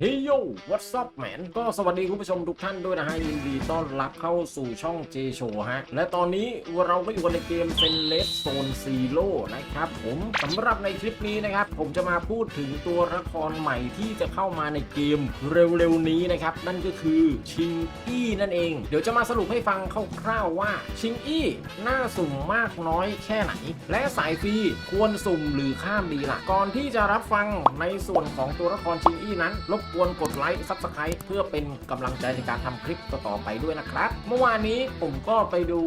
เฮ้ยโย what's up man ก็สวัสดีคุณผู้ชมทุกท่านด้วยนะฮะยินดีต้อนรับเข้าสู่ช่อง J Show ฮะ และตอนนี้เราก็อยู่กันในเกมเซนเลสโซนซีโร่นะครับผมสำหรับในคลิปนี้นะครับ ผมจะมาพูดถึงตัวละครใหม่ที่จะเข้ามาในเกมเร็วๆนี้นะครับ นั่นก็คือชิงอี้นั่นเอง เดี๋ยวจะมาสรุปให้ฟังคร่าวๆว่า ชิงอี้น่าสุ่มมากน้อยแค่ไหน และสายฟรีควรสุ่มหรือข้ามดีล่ะก่อนที่จะรับฟังในส่วนของตัวละครชิงอี้นั้นรบกวนกดไลค์ซับสไครต์เพื่อเป็นกำลังใจในการทำคลิปต่อๆไปด้วยนะครับ เมื่อวานนี้ผมก็ไปดู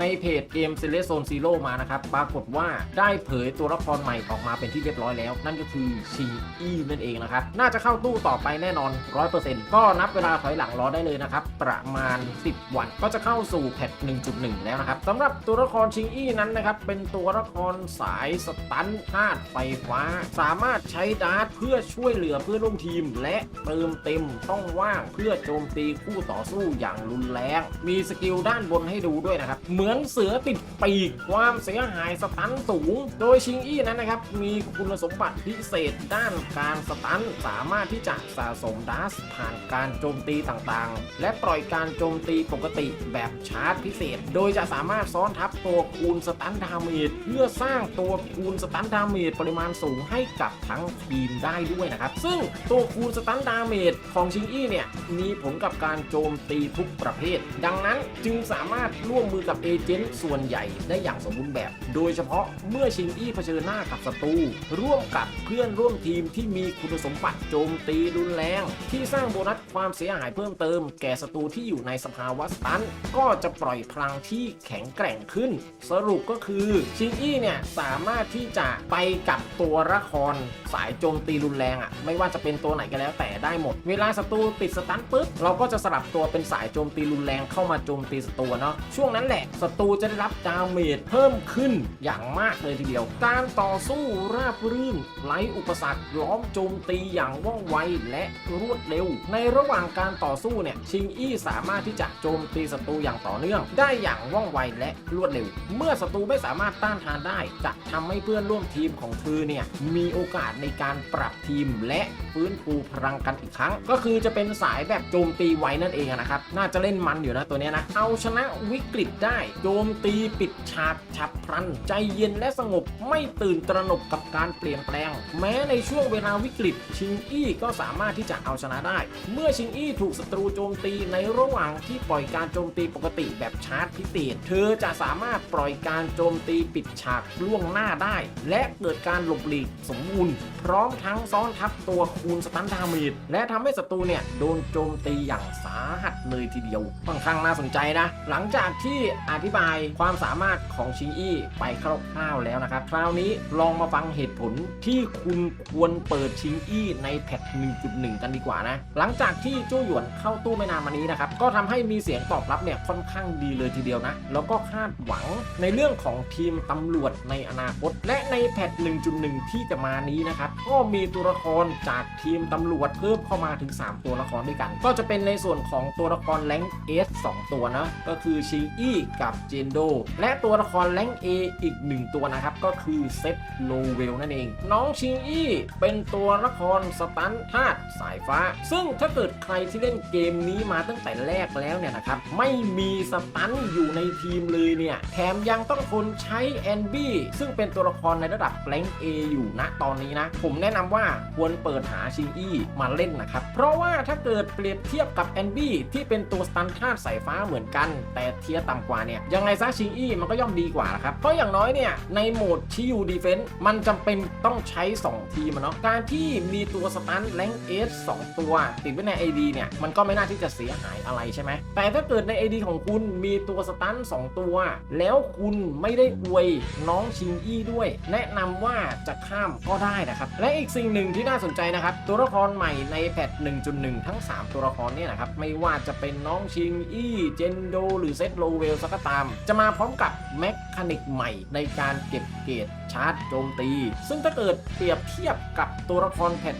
ในเพจเกม s e l e c t Zone Zero มานะครับ ปรากฏว่าได้เผยตัวละครใหม่ออกมาเป็นที่เรียบร้อยแล้ว นั่นก็คือชิงอีนั่นเองนะครับ น่าจะเข้าตู้ต่อไปแน่นอน 100%ก็นับเวลาถอยหลังรอได้เลยนะครับ ประมาณ 10 วันก็จะเข้าสู่แพท1.1 แล้วนะครับสำหรับตัวละครชิงอี้นั้นนะครับ เป็นตัวละครสายสตันธาตุไฟฟ้า สามารถใช้ดาร์ทเพื่อช่วยเหลือเพื่อนร่วมทีม และเติมเต็มช่องว่างเพื่อโจมตีคู่ต่อสู้อย่างรุนแรง มีสกิลด้านบนให้ดูด้วยนะครับ เหมือนเสือติดปีก ความเสียหายสตันสูง โดยชิงอี้นั้นนะครับ มีคุณสมบัติพิเศษด้านการสตันสามารถที่จะสะสมดาสผ่านการโจมตีต่างๆ และปล่อยการโจมตีปกติแบบชาร์จพิเศษ โดยจะสามารถซ้อนทับตัวคูณสตันดาเมจเพื่อสร้างตัวคูณสตันดาเมจปริมาณสูงให้กับทั้งทีมได้ด้วยนะครับ ซึ่งตัวคูณสตันดาเมจของชิงอี้เนี่ย มีผลกับการโจมตีทุกประเภท ดังนั้นจึงสามารถร่วมมือกับเอเจนต์ส่วนใหญ่ได้อย่างสมบูรณ์แบบ โดยเฉพาะเมื่อชิงอี้เผชิญหน้ากับศัตรูร่วมกับเพื่อนร่วมทีมที่มีคุณสมบัติโจมตีรุนแรง ที่สร้างโบนัสความเสียหายเพิ่มเติม แก่ศัตรูที่อยู่ในสภาวะสตัน ก็จะปล่อยพลังที่แข็งแกร่งขึ้น สรุปก็คือชิงอี้เนี่ยสามารถที่จะไปกับตัวละครสายโจมตีรุนแรงอะ่ะไม่ว่าจะเป็นตัวไหนก็แล้วแต่ได้หมด เวลาศัตรูติดสตันปุ๊บเราก็จะสลับตัวเป็นสายโจมตีรุนแรงเข้ามาโจมตีศัตรูเนาะช่วงนั้นแหละศัตรูจะได้รับดาเมจเพิ่มขึ้นอย่างมากเลยทีเดียว การต่อสู้ราบรื่นไร้อุปสรรคล้อมโจมตีอย่างว่องไวและรวดเร็ว ในระหว่างการต่อสู้เนี่ยชิงอี้สามารถที่จะโจมตีศัตรูอย่างต่อเนื่อง ได้อย่างว่องไวและรวดเร็ว เมื่อศัตรูไม่สามารถต้านทานได้ จะทำให้เพื่อนร่วมทีมของเธอเนี่ยมีโอกาสในการปรับทีมและฟื้นฟูพลังกันอีกครั้ง ก็คือจะเป็นสายแบบโจมตีไวนั่นเองนะครับ น่าจะเล่นมันอยู่นะตัวนี้นะ เอาชนะวิกฤตได้ โจมตีปิดฉากฉับพลัน ใจเย็นและสงบไม่ตื่นตระหนกกับการเปลี่ยนแปลง แม้ในช่วงเวลาวิกฤต ชิงอี้ก็สามารถที่จะเอาชนะได้ เมื่อชิงอี้ถูกศัตรูโจมตีในระหว่างที่ปล่อยการโจมตีปกติแบบชาร์จพิเศษเธอจะสามารถปล่อยการโจมตีปิดฉากล่วงหน้าได้ และเกิดการหลบหลีกสมบูรณ์พร้อมทั้งซ้อนทับตัวคูณสตันดาเมจและทำให้ศัตรูเนี่ยโดนโจมตีอย่างสาหัสเลยทีเดียวค่อนข้างน่าสนใจนะ หลังจากที่อธิบายความสามารถของชิงอี้ไปคร่าวๆแล้วนะครับ คราวนี้ลองมาฟังเหตุผลที่คุณควรเปิดชิงอี้ในแพท1.1 กันดีกว่านะ หลังจากที่โจ้หยวนเข้าตู้ไม่นานมานี้นะครับ ก็ทำให้มีเสียงตอบรับเนี่ยค่อนข้างดีเลยทีเดียวนะ แล้วก็คาดหวังในเรื่องของทีมตำรวจในอนาคต และในแพท1.1 ที่จะมานี้นะครับ ก็มีตัวละครจากทีมตำรวจเพิ่มเข้ามาถึง 3 ตัวละครด้วยกัน ก็จะเป็นในส่วนของตัวละครแรงเอส2ตัวนะ ก็คือชิงอี้กับเจนโด และตัวละครแรงเออีก 1 ตัวนะครับ ก็คือเซตโลเวลนั่นเอง น้องชิงอี้เป็นตัวละครสตันธาตุสายฟ้า ซึ่งถ้าเกิดใครที่เล่นเกมนี้มาตั้งแต่แรกแล้วเนี่ยนะครับ ไม่มีสตันอยู่ในทีมเลยเนี่ย แถมยังต้องทนใช้แอนบี้ซึ่งเป็นตัวละครในระดับแรงเออยู่ณตอนนี้นะ ผมแนะนำว่าควรเปิดหาชิงอี้มาเล่นนะครับ เพราะว่าถ้าเกิดเปรียบเทียบกับแอนบี้ที่เป็นตัวสตันธาตุสายฟ้าเหมือนกัน แต่เทียต่ำกว่าเนี่ยยังไงซะชิงอี้มันก็ย่อมดีกว่านะครับ เพราะอย่างน้อยเนี่ยในโหมดชิยูดีเฟนต์มันจำเป็นต้องใช้ 2 ทีมอะเนาะการที่มีตัวสตันแรงเอสสตัว ติดไว้ใน AD เนี่ยมันก็ไม่น่าที่จะเสียหายอะไรใช่ไหมแต่ถ้าเกิดใน AD ของคุณมีตัวสตัน2ตัว แล้วคุณไม่ได้อวยน้องชิงอี้ด้วย แนะนำว่าจะข้ามก็ได้นะครับและอีกสิ่งหนึ่งที่น่าสนใจนะครับตัวละครใหม่ในแพท 1.1 ทั้ง 3 ตัวละครเนี่ยนะครับ ไม่ว่าจะเป็นน้องชิงอี้ เจนโด หรือเซตโลเวลสักก็ตาม จะมาพร้อมกับแม็ก คานิกใหม่ในการเก็บเกรดชาร์จโจมตี ซึ่งถ้าเกิดเปรียบเทียบกับตัวละครแพท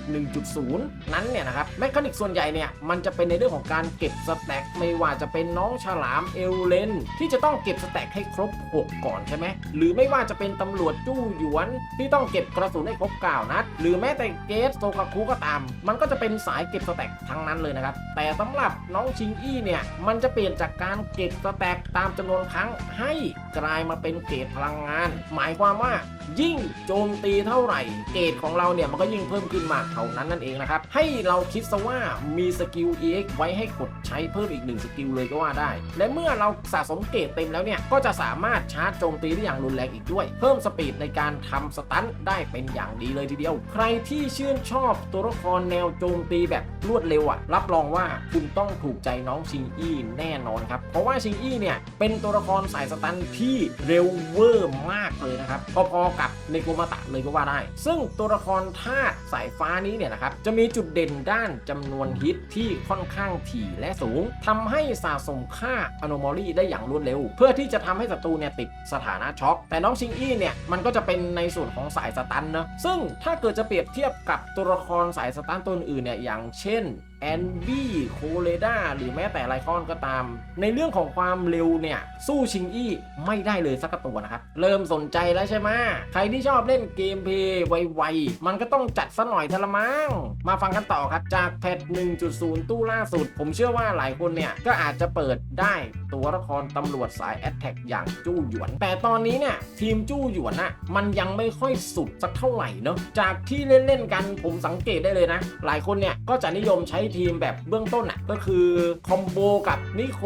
1.0 นั้นเนี่ยนะครับแมคานิกส่วนใหญ่เนี่ยมันจะเป็นในเรื่องของการเก็บสแต็กไม่ว่าจะเป็นน้องฉลามเอลเลนที่จะต้องเก็บสแต็กให้ครบ 6 ก่อนใช่ไหมหรือไม่ว่าจะเป็นตำรวจจู้หยวน ที่ต้องเก็บกระสุนให้ครบ9นัดหรือแม้แต่เกสโซคาคุก็ตาม มันก็จะเป็นสายเก็บสแต็กทั้งนั้นเลยนะครับแต่สำหรับน้องชิงอี้เนี่ยมันจะเปลี่ยนจากการเก็บสแต็กตามจำนวนครั้งให้กลายมาเป็นเกรดพลังงาน หมายความว่ายิ่งโจมตีเท่าไหร่ เกรดของเราเนี่ยมันก็ยิ่งเพิ่มขึ้นมากเท่านั้นนั่นเองนะครับ ให้เราคิดซะว่ามีสกิล EX ไว้ให้กดใช้เพิ่มอีกหนึ่งสกิลเลยก็ว่าได้ และเมื่อเราสะสมเกรดเต็มแล้วเนี่ย ก็จะสามารถชาร์จโจมตีได้อย่างรุนแรงอีกด้วย เพิ่มสปีดในการทำสตันได้เป็นอย่างดีเลยทีเดียว ใครที่ชื่นชอบตัวละครแนวโจมตีแบบรวดเร็วอะรับรองว่าคุณต้องถูกใจน้องชิงอี้แน่นอนครับ เพราะว่าชิงอี้เนี่ยเป็นตัวละครสายสตันที่เร็วเวอร์มากเลย นะครับพอๆกับในโกมาตะเลยก็ว่าได้ ซึ่งตัวละครธาตุสายฟ้านี้เนี่ยนะครับจะมีจุดเด่นด้านจำนวนฮิตที่ค่อนข้างถี่และสูงทำให้สะสมค่าอ n o m a l y ได้อย่างรวดเร็ว เพื่อที่จะทำให้ศัตรูเนี่ยติดสถานะช็อก แต่น้องชิงอี้เนี่ยมันก็จะเป็นในส่วนของสายสตันเนะซึ่งถ้าเกิดจะเปรียบเทียบกับตัวละครสายสตันตัวอื่นเนี่ยอย่างเช่นแอนบี้โคเลดาหรือแม้แต่ไลคอนก็ตาม ในเรื่องของความเร็วเนี่ยสู้ชิงอี้ไม่ได้เลยสักตัวนะครับ เริ่มสนใจแล้วใช่ไหมใครที่ชอบเล่นเกมเพย์ไวๆมันก็ต้องจัดซะหน่อยทละมั้งมาฟังกันต่อครับจากแพท1.0 ตู้ล่าสุด ผมเชื่อว่าหลายคนเนี่ยก็อาจจะเปิดได้ตัวละครตำรวจสายแอตแทกอย่างจู้หยวน แต่ตอนนี้เนี่ยทีมจู้หยวนน่ะมันยังไม่ค่อยสุดสักเท่าไหร่เนอะจากที่เล่นๆกันผมสังเกตได้เลยนะ หลายคนเนี่ยก็จะนิยมใช้ทีมแบบเบื้องต้นอะก็คือคอมโบกับนิโค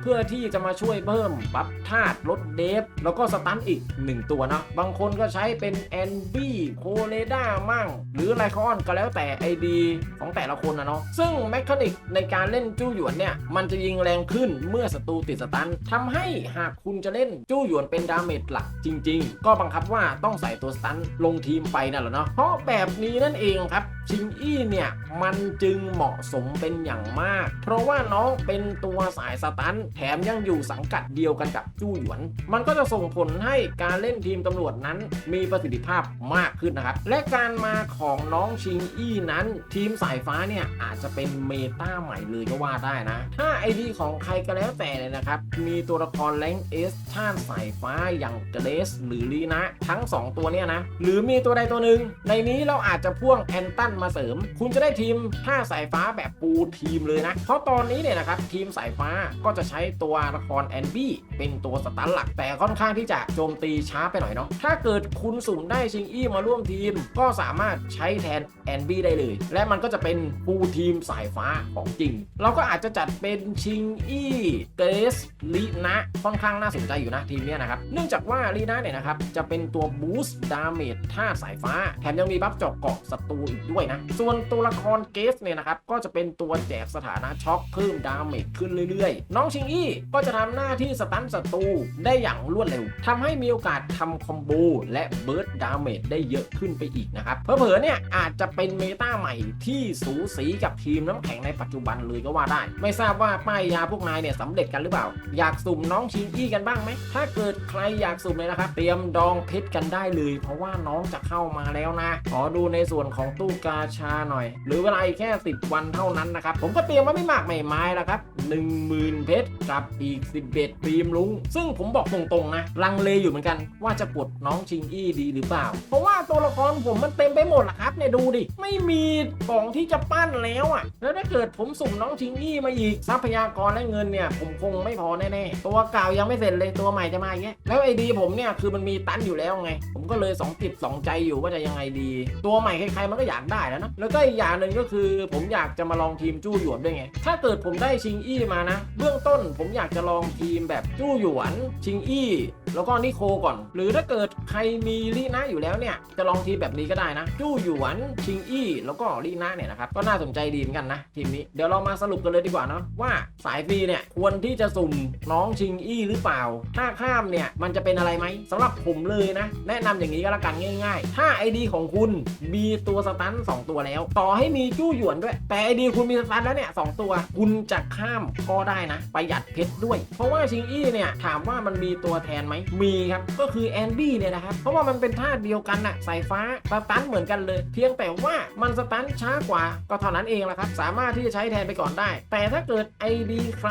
เพื่อที่จะมาช่วยเพิ่มบัฟธาตุลดเดฟแล้วก็สตันอีก 1 ตัวเนาะบางคนก็ใช้เป็นแอนบี้โคเลด้ามั่ง หรือไลคอนก็แล้วแต่ไอดีของแต่ละคนนะเนาะซึ่งแมคานิกในการเล่นจู้หยวนเนี่ย มันจะยิงแรงขึ้นเมื่อศัตรูติดสตันทำให้หากคุณจะเล่นจู้หยวนเป็นดาเมจหลักจริง ๆ ก็บังคับว่าต้องใส่ตัวสตันลงทีมไปนั่นแหละเนาะเพราะแบบนี้นั่นเองครับ ชิงอี้เนี่ย มันจึงเหมาะสมเป็นอย่างมาก เพราะว่าน้องเป็นตัวสายสตันแถมยังอยู่สังกัดเดียวกันกับจู้หยวน มันก็จะส่งผลให้การเล่นทีมตำรวจนั้นมีประสิทธิภาพมากขึ้นนะครับ และการมาของน้องชิงอี้นั้น ทีมสายฟ้าเนี่ย อาจจะเป็นเมตาใหม่เลยก็ว่าได้นะ ถ้าไอดีของใครก็แล้วแต่เลยนะครับ มีตัวละครแรงเอสชาติสายฟ้าอย่างเกรสหรือลีนะ ทั้ง 2 ตัวเนี่ยนะ หรือมีตัวใดตัวหนึ่งในนี้เราอาจจะพ่วงแอนตันมาเสริม คุณจะได้ทีมท่าสายฟ้าแบบปูทีมเลยนะ เพราะตอนนี้เนี่ยนะครับทีมสายฟ้าก็จะใช้ตัวละครแอนบี้เป็นตัวสตันหลัก แต่ค่อนข้างที่จะโจมตีช้าไปหน่อยเนาะถ้าเกิดคุณสุ่มได้ชิงอี้มาร่วมทีม ก็สามารถใช้แทนแอนบี้ได้เลย และมันก็จะเป็นฟูทีมสายฟ้าของจริง เราก็อาจจะจัดเป็นชิงอี้เกรสลีนะค่อนข้างน่าสนใจอยู่นะทีมนี้นะครับเนื่องจากว่าลีนะเนี่ยนะครับจะเป็นตัวบูสต์ดาเมจท่าสายฟ้าแถมยังมีบัฟเจาะเกาะศัตรูอีกด้วยนะ ส่วนตัวละครเกสเนี่ยนะครับ ก็จะเป็นตัวแจกสถานะช็อคเพิ่มดาเมจขึ้นเรื่อยๆ น้องชิงอี้ก็จะทำหน้าที่สตันศัตรูได้อย่างรวดเร็วทำให้มีโอกาสทำคอมโบและเบิร์ดดาเมจได้เยอะขึ้นไปอีกนะครับเผลอๆเนี่ยอาจจะเป็นเมตาใหม่ที่สูสีกับทีมน้ำแข็งในปัจจุบันเลยก็ว่าได้ ไม่ทราบว่าป้ายยาพวกนายเนี่ยสำเร็จกันหรือเปล่า อยากสุ่มน้องชิงอี้กันบ้างไหม ถ้าเกิดใครอยากสุ่มเลยนะครับ เตรียมดองเพชรกันได้เลย เพราะว่าน้องจะเข้ามาแล้วนะ ขอดูในส่วนของตู้กาชาหน่อย หรือเวลาอีกแค่ 10 วันเท่านั้นนะครับ ผมก็เตรียมมาไม่มากไม่ไม้แล้วครับ10,000 เพชรกับอีก 11ปีมลุง ซึ่งผมบอกตรงๆนะ ลังเลอยู่เหมือนกันว่าจะกดน้องชิงอี้ดีหรือเปล่า เพราะว่าตัวละครผมมันเต็มไปหมดละครับเนี่ยดูดิ ไม่มีกล่องที่จะปั้นแล้วอะ่ะ แล้วถ้าเกิดผมสุ่มน้องชิงอี้มาอีกทรัพยากรและเงินเนี่ย ผมคงไม่พอแน่ๆ ตัวเก่ายังไม่เสร็จเลยตัวใหม่จะมาอย่างเงี้ยแล้วไอดีผมเนี่ยคือมันมีตันอยู่แล้วไง ผมก็เลยสองจิตสองใจอยู่ว่าจะยังไงดี ตัวใหม่ใครๆมันก็อยากได้แล้วนะแล้วก็อีกอย่างหนึ่งก็คือ ผมอยากจะมาลองทีมจู้หยวนด้วยไง ถ้าเกิดผมได้ชิงอี้มานะ เบื้องต้นผมอยากจะลองทีมแบบจู้หยวน ชิงอี้ แล้วก็นิโคก่อน หรือถ้าเกิดใครมีลีนะอยู่แล้วเนี่ย จะลองทีมแบบนี้ก็ได้นะ จู้หยวน ชิงอี้ แล้วก็ลีนะเนี่ยนะครับ ก็น่าสนใจดีเหมือนกันนะทีมนี้ เดี๋ยวเรามาสรุปกันเลยดีกว่าเนาะว่าสายฟรีเนี่ยควรที่จะสุ่มน้องชิงอี้หรือเปล่า ถ้าข้ามเนี่ยมันจะเป็นอะไรไหมสำหรับผมเลยนะ แนะนำอย่างนี้ก็แล้วกันง่าย ๆ ถ้า ID ของคุณมีตัวสตัน2 ตัวแล้ว ต่อให้มีจู้หยวนด้วย แต่ดีคุณมีสตาร์ทแล้วเนี่ยสองตัว คุณจะข้ามก็ได้นะ ประหยัดเพชรด้วย เพราะว่าชิงอี้เนี่ยถามว่ามันมีตัวแทนไหมมีครับก็คือแอนดี้เนี่ยนะครับเพราะว่ามันเป็นท่าเดียวกันน่ะสายฟ้าสตันเหมือนกันเลย เพียงแต่ว่ามันสตันช้ากว่าก็เท่านั้นเองละครับสามารถที่จะใช้แทนไปก่อนได้ แต่ถ้าเกิด ID ใคร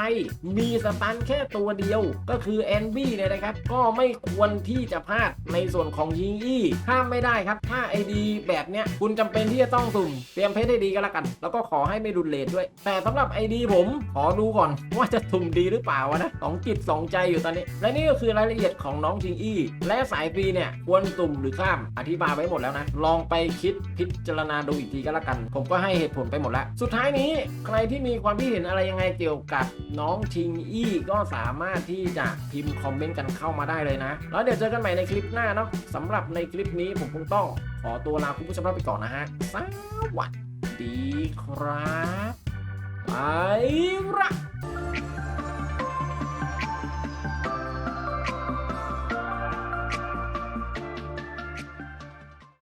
มีสตันแค่ตัวเดียว ก็คือแอนบี้เนี่ยนะครับก็ไม่ควรที่จะพลาดในส่วนของยิงอี้ห้ามไม่ได้ครับ ถ้า ID แบบเนี้ยคุณจำเป็นที่จะต้องสุ่มเตรียมเพชรให้ดีก็แล้วกัน แล้วก็ขอให้ไม่ดุลเลทด้วย แต่สำหรับ ID ผมขอดูก่อน ว่าจะสุ่มดีหรือเปล่าวะนะสองจิตสองใจอยู่ตอนนี้ และนี่ก็คือรายละเอียดของน้องจิงอี้และสายฟรีเนี่ยควรสุ่มหรือข้ามอธิบายไว้หมดแล้วนะ ลองไปคิดพิจารณาดูอีกทีก็แล้วกัน ผมก็ให้เหตุผลไปหมดแล้ว สุดท้ายนี้ใครที่มีความคิดเห็นอะไรยังไงเกี่ยวกับน้องชิงอี้ก็สามารถที่จะพิมพ์คอมเมนต์กันเข้ามาได้เลยนะ แล้วเดี๋ยวเจอกันใหม่ในคลิปหน้าเนาะสำหรับในคลิปนี้ผมคงต้องขอตัวลาคุณผู้ชมไปก่อนนะฮะ สวัสดีครับ ไปละ